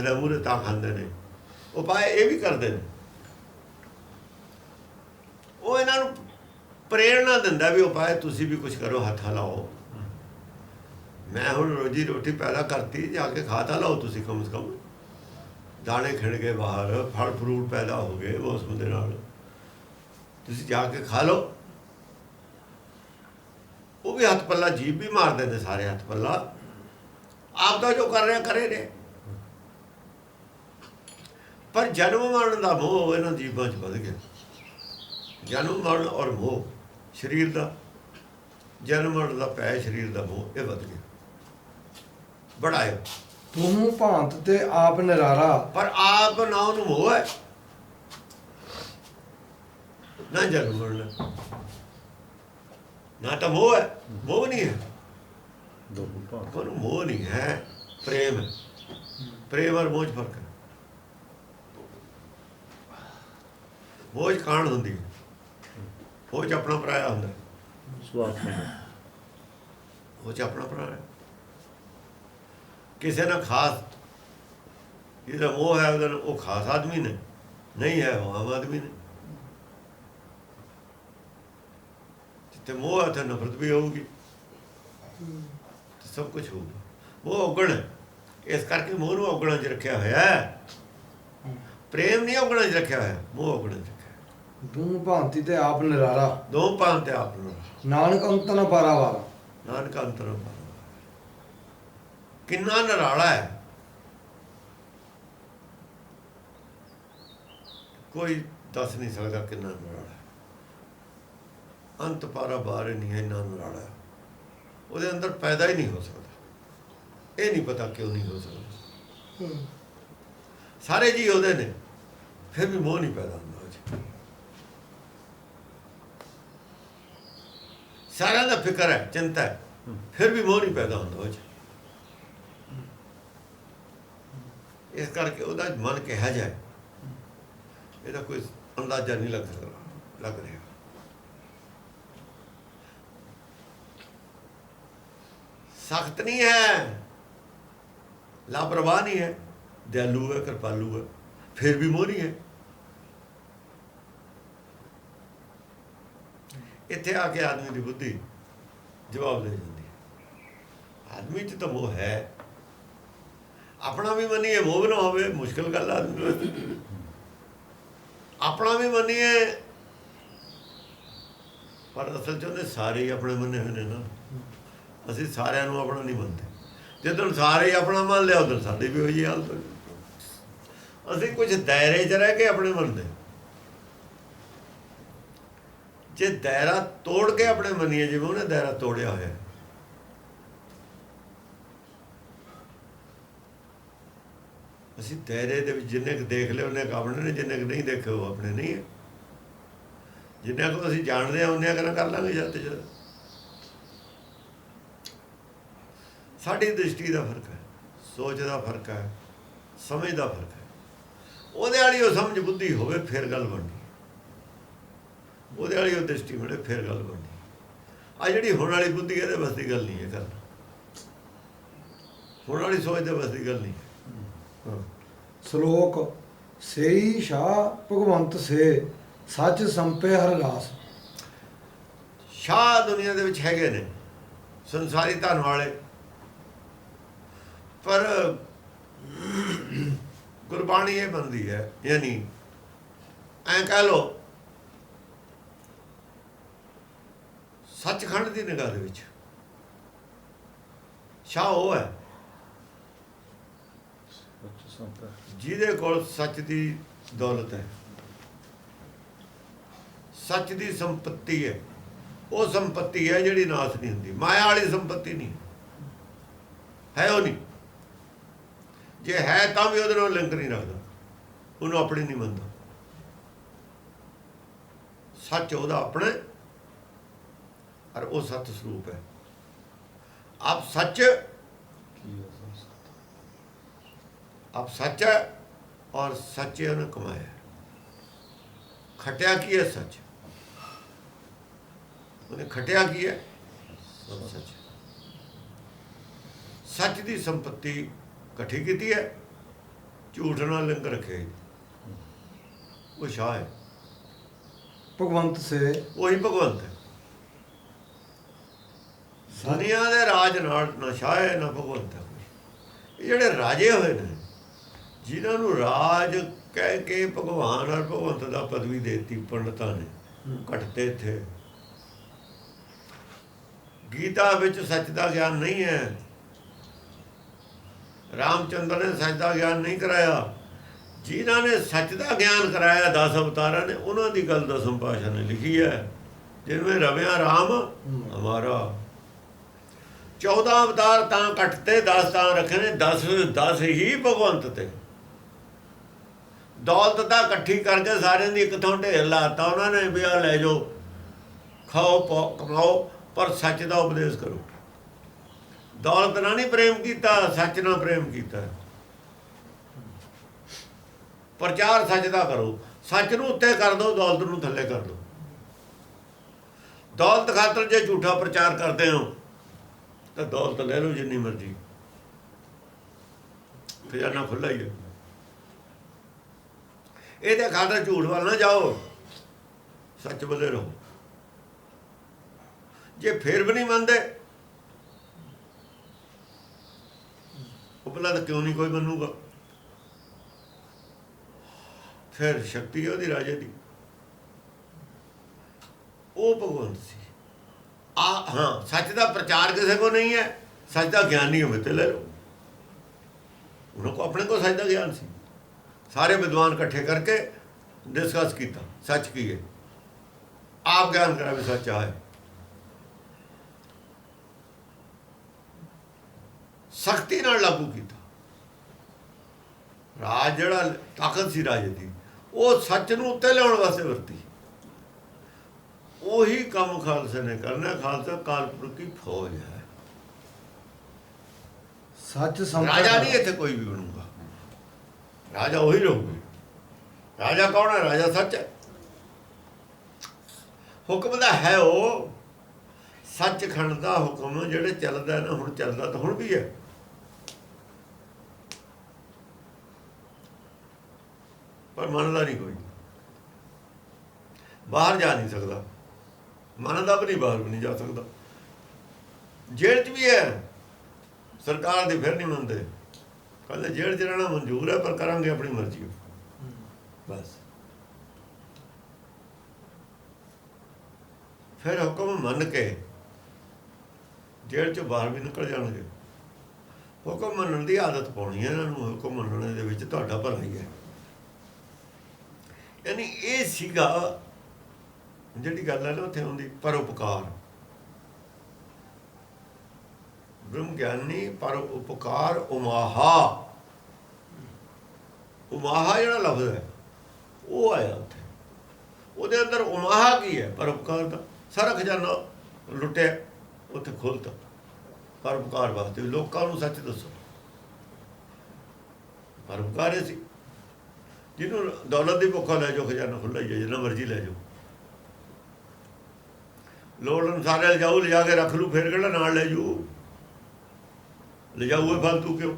ਰੱਖਦਾ ਮੂਰੇ ਤਾਂ ਖਾਂਦੇ ਨੇ। ਉਪਾਏ ਇਹ ਵੀ ਕਰਦੇ ਨੇ। ਉਹ ਇਹਨਾਂ ਨੂੰ ਪ੍ਰੇਰਣਾ ਦਿੰਦਾ ਵੀ ਉਪਾਅ ਤੁਸੀਂ ਵੀ ਕੁਝ ਕਰੋ, ਹੱਥ ਲਾਓ। ਮੈਂ ਹੁਣ ਰੋਜੀ ਰੋਟੀ ਪੈਦਾ ਕਰਤੀ, ਜਾ ਕੇ ਖਾ ਤਾਂ ਲਓ ਤੁਸੀਂ ਕਮ ਸੇ ਕਮ। ਦਾਣੇ ਖਿੜ ਗਏ ਬਾਹਰ, ਫਲ ਫਰੂਟ ਪੈਦਾ ਹੋ ਗਏ ਮੌਸਮ ਦੇ ਨਾਲ। ਤੁਸੀਂ ਜਾ ਕੇ ਖਾ ਲਓ। ਉਹ ਵੀ ਹੱਥ ਪੱਲਾ, ਜੀਭ ਵੀ ਮਾਰਦੇ ਨੇ ਸਾਰੇ ਹੱਥ ਪੱਲਾ। ਆਪ ਦਾ ਜੋ ਕਰ ਰਿਹਾ, ਕਰੇ ਨੇ ਪਰ ਜਨਮ ਮਰਨ ਦਾ ਮੋਹ ਇਹਨਾਂ ਜੀਵਾਂ 'ਚ ਵੱਧ ਗਿਆ। ਜਨਮ ਮਰਨ ਔਰ ਮੋਹ ਸਰੀਰ ਦਾ ਜਨਮ ਮਰਨ ਦਾ ਪੈ ਸਰੀਰ ਦਾ ਮੋਹ ਇਹ ਵੱਧ ਗਿਆ। ਬੜਾ ਹੈ ਤੂੰ ਭਾਂਤ ਤੇ ਆਪ ਨਿਰਾਰਾ। ਪਰ ਆਪ ਨਾ ਉਹਨੂੰ ਮੋਹ ਹੈ। ਨਾ ਜਨਮ ਮਰਨ ਨਾ ਤਾਂ ਮੋਹ ਹੈ। ਮੋਹ ਨਹੀਂ ਹੈ। ਦੋ ਭਾਗ ਪਰ ਮੋਹ ਨਹੀਂ ਹੈ। ਪ੍ਰੇਮ ਪ੍ਰੇਮ ਔਰ ਮੋਹ 'ਚ ਫ਼ਰਕ ਹੈ। ਮੋਹ 'ਚ ਕਾਣ ਹੁੰਦੀ ਹੈ। ਉਹ 'ਚ ਆਪਣਾ ਪਰਾਇਆ ਹੁੰਦਾ। ਸਵਾਰਥ ਉਹ 'ਚ ਆਪਣਾ ਪਰਾਇਆ। ਕਿਸੇ ਨਾਲ ਖਾਸ ਜਿਹਦਾ ਮੋਹ ਹੈ ਉਹਦਾ ਉਹ ਖਾਸ ਆਦਮੀ ਨੇ। ਨਹੀਂ ਹੈ ਉਹ ਆਮ ਆਦਮੀ ਨੇ। ਜਿੱਥੇ ਮੋਹ ਹੈ ਉੱਥੇ ਨਫ਼ਰਤ ਵੀ ਹੋਊਗੀ। ਤੇ ਸਭ ਕੁਝ ਹੋਊਗਾ। ਉਹ ਔਗਣ ਇਸ ਕਰਕੇ ਮੋਹ ਨੂੰ ਔਗਣਾਂ 'ਚ ਰੱਖਿਆ ਹੋਇਆ ਹੈ। ਪ੍ਰੇਮ ਨਹੀਂ ਔਗਣਾਂ 'ਚ ਰੱਖਿਆ ਹੋਇਆ। ਮੋਹ ਔਗਣਾਂ 'ਚ। ਤੂੰ ਭਾਂਤੀ ਤੇ ਆਪ ਨਿਰਾਰਾ ਦੋ ਪਾਂ ਤੇ ਆਪ ਨੂੰ ਨਾਨਕ ਅੰਤ ਨ ਪਾਰਾਵਾਰ ਨਾਨਕ ਅੰਤਰੋਂ ਕਿੰਨਾ ਨਰਾਲਾ ਹੈ। ਕੋਈ ਦੱਸ ਨਹੀਂ ਸਕਦਾ ਕਿੰਨਾ ਨਰਾਲਾ ਹੈ। ਅੰਤ ਪਾਰਾ ਬਾਹਰ ਨਹੀਂ ਹੈ ਇੰਨਾ ਨਰਾਲਾ ਹੈ। ਉਹਦੇ ਅੰਦਰ ਪੈਦਾ ਹੀ ਨਹੀਂ ਹੋ ਸਕਦਾ। ਇਹ ਨਹੀਂ ਪਤਾ ਕਿਉਂ ਨਹੀਂ ਹੋ ਸਕਦਾ। ਸਾਰੇ ਜੀ ਉਹਦੇ ਨੇ। ਫਿਰ ਵੀ ਮੋਹ ਨਹੀਂ ਪੈਦਾ ਹੁੰਦਾ ਉਹ 'ਚ। ਸਾਰਿਆਂ ਦਾ ਫਿਕਰ ਹੈ, ਚਿੰਤਾ ਹੈ। ਫਿਰ ਵੀ ਮੋਹ ਨਹੀਂ ਪੈਦਾ ਹੁੰਦਾ ਉਹ 'ਚ। ਇਸ ਕਰਕੇ ਉਹਦਾ ਮਨ ਕਿਹਾ ਜਾਏ। ਇਹਦਾ ਕੋਈ ਅੰਦਾਜ਼ਾ ਨਹੀਂ ਲੱਗ ਸਕਦਾ, ਲੱਗ ਰਿਹਾ। ਸਖਤ ਨਹੀਂ ਹੈ। ਲਾਪਰਵਾਹ ਨਹੀਂ ਹੈ। ਦਿਆਲੂ ਹੈ, ਕਿਰਪਾਲੂ ਹੈ। ਫਿਰ ਵੀ ਮੋਹ ਨਹੀਂ ਹੈ। ਇੱਥੇ ਆ ਕੇ ਆਦਮੀ ਦੀ ਬੁੱਧੀ ਜਵਾਬ ਦੇ ਜਾਂਦੀ ਆਦਮੀ 'ਚ ਤਾਂ ਮੋਹ ਹੈ। ਆਪਣਾ ਵੀ ਮੰਨੀਏ, ਮੋਹ ਨਾ ਹੋਵੇ, ਮੁਸ਼ਕਲ ਗੱਲ ਆ ਆਦਮੀ ਆਪਣਾ ਵੀ ਮੰਨੀਏ, ਪਰ ਅਸਲ 'ਚ ਉਹਦੇ ਸਾਰੇ ਆਪਣੇ ਮੰਨੇ ਹੋਏ ਨੇ ਨਾ। ਅਸੀਂ ਸਾਰਿਆਂ ਨੂੰ ਆਪਣਾ ਨਹੀਂ ਮੰਨਦੇ। ਜਦੋਂ ਸਾਰੇ ਆਪਣਾ ਮੰਨ ਲਿਆ, ਉਦੋਂ ਸਾਡੇ ਵੀ ਹੋਈ ਹਾਲਤ ਹੋਈ। ਅਸੀਂ ਕੁਝ ਦਾਇਰੇ 'ਚ ਰਹਿ ਕੇ ਆਪਣੇ ਮੰਨਦੇ। ਜੇ ਦਾਇਰਾ ਤੋੜ ਕੇ ਆਪਣੇ ਮੰਨੀਏ ਜਿਵੇਂ ਉਹਨੇ ਦਾਇਰਾ ਤੋੜਿਆ ਹੋਇਆ। ਅਸੀਂ ਦਾਇਰੇ ਦੇ ਵਿੱਚ ਜਿੰਨੇ ਕੁ ਦੇਖ ਲਏ, ਉਹਨੇ ਕੁ ਆਪਣੇ ਨੇ, ਜਿੰਨੇ ਕੁ ਨਹੀਂ ਦੇਖੇ, ਉਹ ਆਪਣੇ ਨਹੀਂ ਹੈ। ਜਿੰਨਾ ਕੁ ਅਸੀਂ ਜਾਣਦੇ ਹਾਂ ਉਹਨੇ ਕਰਾਂ ਕਰ ਲਾਂਗੇ ਜਦ ਤੇ ਜਦ। ਸਾਡੀ ਦ੍ਰਿਸ਼ਟੀ ਦਾ ਫ਼ਰਕ ਹੈ, ਸੋਚ ਦਾ ਫ਼ਰਕ ਹੈ, ਸਮਝ ਦਾ ਫ਼ਰਕ ਹੈ। ਉਹਦੇ ਵਾਲੀ ਉਹ ਸਮਝ ਬੁੱਧੀ ਹੋਵੇ, ਫਿਰ ਗੱਲ ਬਣਦੀ। ਉਹਦੇ ਵਾਲੀ ਉਹ ਦ੍ਰਿਸ਼ਟੀ ਮਿਲੇ ਫਿਰ ਗੱਲ ਬਣਦੀ। ਆ ਜਿਹੜੀ ਹੁਣ ਵਾਲੀ ਬੁੱਧੀ ਹੈ, ਇਹਦੇ ਬਸ ਦੀ ਗੱਲ ਨਹੀਂ ਹੈ ਕਰਨਾ। ਹੁਣ ਵਾਲੀ ਸੋਚ ਦੇ ਬਸ ਦੀ ਗੱਲ ਨਹੀਂ ਸ਼ਲੋਕ ਸੇਈ ਸ਼ਾ ਭਗਵੰਤ ਸੇ ਸੱਚ ਸੰਪੇ ਹਰ ਲਾਸ ਸ਼ਾਹ ਦੁਨੀਆ ਦੇ ਵਿੱਚ ਹੈਗੇ ਨੇ ਸੰਸਾਰੀ ਧਨ ਵਾਲੇ। ਪਰ ਗੁਰਬਾਣੀ ਇਹ ਬੰਦੀ ਹੈ ਯਾਨੀ ਐਂ ਕਹਿ ਲੋ ਸੱਚਖੰਡ ਦੀ ਨਿਗਾਹ ਦੇ ਵਿੱਚ। ਸ਼ਾਹ ਉਹ ਹੈ। ਸੱਚ ਜਿਹਦੇ ਕੋਲ ਸੱਚ ਦੀ ਦੌਲਤ ਹੈ। ਸੱਚ ਦੀ ਸੰਪਤੀ ਹੈ। ਉਹ ਸੰਪਤੀ ਹੈ ਜਿਹੜੀ ਨਾਸ ਨਹੀਂ ਹੁੰਦੀ। ਮਾਇਆ ਵਾਲੀ ਸੰਪਤੀ ਨਹੀਂ। ਹੈ ਉਹ ਨਹੀਂ। ਜੇ ਹੈ ਤਾਂ ਵੀ ਉਹਦੇ ਨਾਲ ਲਿੰਕ ਨਹੀਂ ਰੱਖਦਾ। ਉਹਨੂੰ ਆਪਣੀ ਨਹੀਂ ਮੰਨਦਾ। ਸੱਚ ਉਹਦਾ ਆਪਣਾ ਔਰ ਉਹ ਸਤ ਸਰੂਪ ਹੈ। ਆਪ ਸੱਚ ਆਪ ਸੱਚ ਹੈ ਔਰ ਸੱਚੇ ਉਹਨੇ ਕਮਾਇਆ। ਖਟਿਆ ਕੀ ਹੈ ਸੱਚ? ਉਹਨੇ ਖਟਿਆ ਕੀ ਹੈ? ਸੱਚ। ਸੱਚ ਦੀ ਸੰਪਤੀ ਇਕੱਠੀ ਕੀਤੀ ਹੈ ਝੂਠ ਨਾਲ ਲਿੰਕ ਰੱਖੇ ਉਹ ਸ਼ਾਹ ਹੈ। ਭਗਵੰਤ ਸੇ ਉਹੀ ਭਗਵੰਤ ਹੈ। ਦੁਨੀਆ ਦੇ ਰਾਜ ਨਾਲ ਨਾ ਹੈ ਨਾ ਭਗਵੰਤ ਇਹ ਜਿਹੜੇ ਰਾਜੇ ਹੋਏ ਨੇ ਜਿਨ੍ਹਾਂ ਨੂੰ ਰਾਜ ਕਹਿ ਕੇ ਭਗਵਾਨ ਔਰ ਭਗਵੰਤ ਦਾ ਪਦਵੀ ਦੇਤੀ ਪੰਡਤਾਂ ਨੇ ਘਟਤੇ ਥੇ ਗੀਤਾ ਵਿੱਚ ਸੱਚ ਦਾ ਗਿਆਨ ਨਹੀਂ ਹੈ। ਰਾਮਚੰਦਰ ਨੇ ਸੱਚ ਦਾ ਗਿਆਨ ਨਹੀਂ ਕਰਾਇਆ। ਜਿਨ੍ਹਾਂ ਨੇ ਸੱਚ ਦਾ ਗਿਆਨ ਕਰਾਇਆ 10 ਅਵਤਾਰਾਂ ਨੇ ਉਹਨਾਂ ਦੀ ਗੱਲ ਦਸਮ ਪਾਸ਼ਾ ਨੇ ਲਿਖੀ ਹੈ। ਜਿਨਵੇਂ ਰਵਿਆ ਰਾਮ ਹਮਾਰਾ। 14 ਅਵਤਾਰ ਤਾਂ ਕੱਟਤੇ 10 ਤਾਂ ਰੱਖੇ ਨੇ 10 10 ਹੀ ਭਗਵੰਤ ਤੇ। ਦੌਲਤ ਤਾਂ ਇਕੱਠੀ ਕਰਕੇ ਸਾਰਿਆਂ ਦੀ ਇੱਕ ਥਾਂ ਢੇਰ ਲਾਤਾ ਉਹਨਾਂ ਨੇ ਵੀ ਆ ਲੈ ਜਾਓ, ਖਾਓ ਕਮਾਓ, ਪਰ ਸੱਚ ਦਾ ਉਪਦੇਸ਼ ਕਰੋ। ਦੌਲਤ ਨਾਲ ਨਹੀਂ ਪ੍ਰੇਮ ਕੀਤਾ, ਸੱਚ ਨਾਲ ਪ੍ਰੇਮ ਕੀਤਾ। ਪ੍ਰਚਾਰ ਸੱਚ ਦਾ ਕਰੋ। ਸੱਚ ਨੂੰ ਉੱਤੇ ਕਰ ਦਿਓ ਦੌਲਤ ਨੂੰ ਥੱਲੇ ਕਰ ਦਿਓ ਦੌਲਤ ਖਾਤਰ ਜੇ ਝੂਠਾ ਪ੍ਰਚਾਰ ਕਰਦੇ ਹੋ ਤਾਂ ਦੌਲਤ ਲੈ ਲਓ ਜਿੰਨੀ ਮਰਜ਼ੀ। ਖਜ਼ਾਨਾ ਖੁੱਲਾ ਹੀ ਹੈ ਇਹਦੇ ਖਾਤਰ ਝੂਠ ਵੱਲ ਨਾ ਜਾਓ। ਸੱਚ ਬੋਲੇ ਰਹੋ। ਜੇ ਫੇਰ ਵੀ ਨਹੀਂ ਮੰਨਦੇ ਉਹ ਭਲਾ ਤਾਂ ਕਿਉਂ ਨਹੀਂ ਕੋਈ ਮੰਨੂਗਾ? ਫਿਰ ਸ਼ਕਤੀ ਉਹਦੀ, ਰਾਜੇ ਦੀ। ਉਹ ਭਗਵੰਤ ਸੀ। ਆ ਹਾਂ। ਸੱਚ ਦਾ ਪ੍ਰਚਾਰ ਕਿਸੇ ਕੋ ਨਹੀਂ ਹੈ। ਸੱਚ ਦਾ ਗਿਆਨ ਨਹੀਂ ਹੋਵੇ ਤੇ ਲੈ ਲਓ। ਉਹਨਾਂ ਕੋ ਆਪਣੇ ਕੋ ਸੱਚ ਦਾ ਗਿਆਨ ਸੀ। ਸਾਰੇ ਵਿਦਵਾਨ ਇਕੱਠੇ ਕਰਕੇ ਡਿਸਕਸ ਕੀਤਾ ਸੱਚ ਕੀ ਹੈ? ਆਪ ਗਿਆਨ ਕਰਾ ਵੀ ਸੱਚ ਆ ਹੈ। ਸਖਤੀ ਨਾਲ ਲਾਗੂ ਕੀਤਾ। ਰਾਜ ਜਿਹੜਾ ਤਾਕਤ ਸੀ ਰਾਜੇ ਦੀ ਉਹ ਸੱਚ ਨੂੰ ਉੱਤੇ ਲਿਆਉਣ ਵਾਸਤੇ ਵਰਤੀ। ਉਹੀ ਕੰਮ ਖਾਲਸੇ ਨੇ ਕਰਨਾ ਖਾਲਸਾ ਕਾਲਪੁਰ ਕੀ ਫੌਜ ਹੈ। ਸੱਚ ਸੰਪਰਕ ਰਾਜਾ ਨਹੀਂ ਇੱਥੇ ਕੋਈ ਵੀ ਬਣੂਗਾ। ਰਾਜਾ ਉਹੀ ਰਹੂਗਾ। ਰਾਜਾ ਕੌਣ ਹੈ? ਰਾਜਾ ਸੱਚ ਹੈ। ਹੁਕਮ ਦਾ ਹੈ ਉਹ। ਸੱਚਖੰਡ ਦਾ ਹੁਕਮ ਜਿਹੜੇ ਚੱਲਦਾ ਨਾ ਹੁਣ ਚੱਲਦਾ ਤਾਂ ਹੁਣ ਵੀ ਹੈ। ਪਰ ਮੰਨਦਾ ਨਹੀਂ ਕੋਈ। ਬਾਹਰ ਜਾ ਨਹੀਂ ਸਕਦਾ। ਮੰਨਦਾ ਵੀ ਨਹੀਂ ਬਾਹਰ ਵੀ ਨਹੀਂ ਜਾ ਸਕਦਾ। ਜੇਲ੍ਹ 'ਚ ਵੀ ਹੈ। ਸਰਕਾਰ ਦੀ ਫਿਰ ਨਹੀਂ ਮੰਨਦੇ। ਕਹਿੰਦੇ ਜੇਲ੍ਹ 'ਚ ਰਹਿਣਾ ਮਨਜ਼ੂਰ ਹੈ, ਪਰ ਕਰਾਂਗੇ ਆਪਣੀ ਮਰਜ਼ੀ। ਬਸ। ਫਿਰ ਹੁਕਮ ਮੰਨ ਕੇ ਜੇਲ੍ਹ 'ਚੋਂ ਬਾਹਰ ਵੀ ਨਿਕਲ ਜਾਣਗੇ। ਹੁਕਮ ਮੰਨਣ ਦੀ ਆਦਤ ਪਾਉਣੀ ਹੈ ਇਹਨਾਂ ਨੂੰ। ਹੁਕਮ ਮੰਨਣ ਦੇ ਵਿੱਚ ਤੁਹਾਡਾ ਭਲਾ ਹੀ ਹੈ। ਯਾਨੀ ਇਹ ਸੀਗਾ ਜਿਹੜੀ ਗੱਲ ਹੈ ਨਾ ਉੱਥੇ ਹੁੰਦੀ, ਪਰਉਪਕਾਰ। ਬ੍ਰਹਮ ਗਿਆਨੀ ਪਰ ਉਪਕਾਰ ਉਮਾਹਾ। ਉਮਾਹਾ ਜਿਹੜਾ ਲਫ਼ਜ਼ ਹੈ, ਉਹ ਆਇਆ ਉੱਥੇ। ਉਹਦੇ ਅੰਦਰ ਉਮਾਹਾ ਕੀ ਹੈ? ਪਰਉਪਕਾਰ ਦਾ। ਸਾਰਾ ਖਜ਼ਾਨਾ ਲੁੱਟਿਆ, ਉੱਥੇ ਖੋਲਤਾ ਪਰਉਪਕਾਰ ਵਾਸਤੇ। ਲੋਕਾਂ ਨੂੰ ਸੱਚ ਦੱਸੋ। ਪਰਉਪਕਾਰ ਹੀ ਸੀ। ਜਿਹਨੂੰ ਦੌਲਤ ਦੀ ਭੁੱਖਾ ਲੈ ਜਾਓ, ਖਜ਼ਾਨਾ ਖੁੱਲਾ ਹੀ ਹੈ, ਜਿੰਨਾ ਮਰਜ਼ੀ ਲੈ ਜਾਓ। ਲੋੜ ਅਨੁਸਾਰ ਲੈ ਜਾਓ ਲਿਜਾ ਕੇ ਰੱਖ ਲੂ ਫਿਰ ਕਿਹੜਾ ਨਾਲ ਲੈ ਜਾਊ ਲਿਜਾਊਏ ਫਾਲਤੂ ਕਿਉਂ?